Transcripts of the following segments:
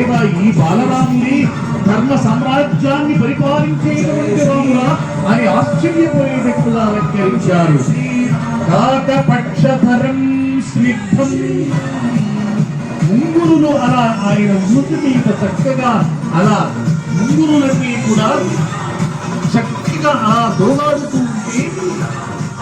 లేదా ఈ బాలరాముని ధర్మ సామ్రాజ్యాన్ని పరిపాలించేటువంటి రాములా అని ఆశ్చర్యపోయేటట్టుగా అలంకరించారు. కాకపక్షధరం స్నిగ్ధం. ముంగురులు అలా ఆయన మృతి మీద చక్కగా అలా ముంగురులన్నీ కూడా చక్కగా ఆ దోగాడుతూ ఉంటే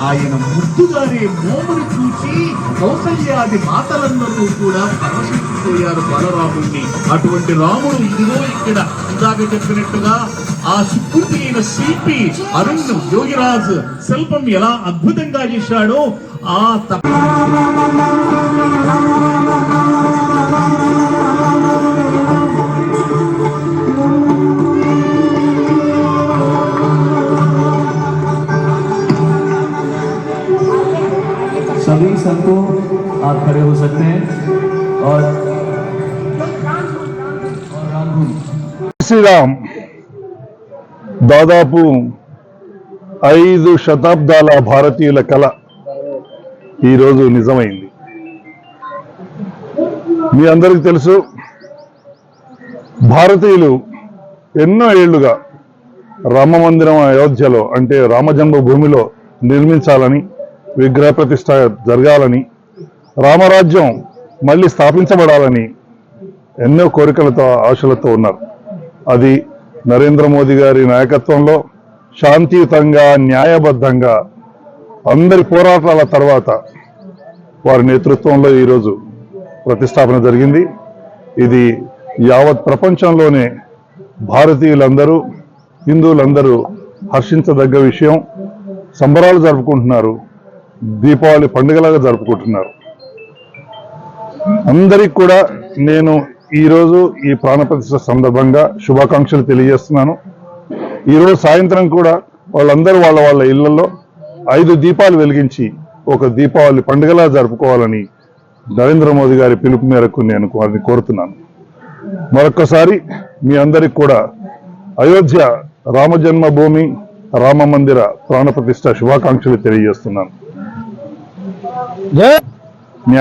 ఆయన ముద్దుగానే మోముని చూసి కౌసల్యాది మాతలందరూ కూడా పరవశించిపోయారు బలరాముడిని అటువంటి రాముడు ఇదిగో ఇక్కడ ఇందాక చెప్పినట్టుగా ఆ సుకృతి అయిన శిల్పి అరుణ్ యోగిరాజ్ శిల్పం ఎలా అద్భుతంగా చేశాడో ఆ తప్ప सभी संतों आप खड़े हो सकते हैं और और राम धुन। శ్రీరామ్ దాదాపు ఐదు శతాబ్దాల భారతీయుల కళ ఈరోజు నిజమైంది మీ అందరికీ తెలుసు భారతీయులు ఎన్నో ఏళ్లుగా రామ మందిరం అయోధ్యలో అంటే రామజన్మ భూమిలో నిర్మించాలని విగ్రహ ప్రతిష్ట జరగాలని రామరాజ్యం మళ్ళీ స్థాపించబడాలని ఎన్నో కోరికలతో ఆశలతో ఉన్నారు. అది నరేంద్ర మోదీ గారి నాయకత్వంలో శాంతియుతంగా న్యాయబద్ధంగా అందరి పోరాటాల తర్వాత వారి నేతృత్వంలో ఈరోజు ప్రతిష్టాపన జరిగింది. ఇది యావత్ ప్రపంచంలోనే భారతీయులందరూ హిందువులందరూ హర్షించదగ్గ విషయం. సంబరాలు జరుపుకుంటున్నారు. దీపావళి పండుగలాగా జరుపుకుంటున్నారు. అందరికి కూడా నేను ఈరోజు ఈ ప్రాణప్రతిష్ఠ సందర్భంగా శుభాకాంక్షలు తెలియజేస్తున్నాను. ఈరోజు సాయంత్రం కూడా వాళ్ళందరూ వాళ్ళ వాళ్ళ ఇళ్ళలో ఐదు దీపాలు వెలిగించి ఒక దీపావళి పండుగలా జరుపుకోవాలని నరేంద్ర మోదీ గారి పిలుపు మేరకు నేను వారిని కోరుతున్నాను. మరొక్కసారి మీ అందరికి కూడా అయోధ్య రామజన్మభూమి రామ మందిర ప్రాణప్రతిష్ఠ శుభాకాంక్షలు తెలియజేస్తున్నాను. 耶你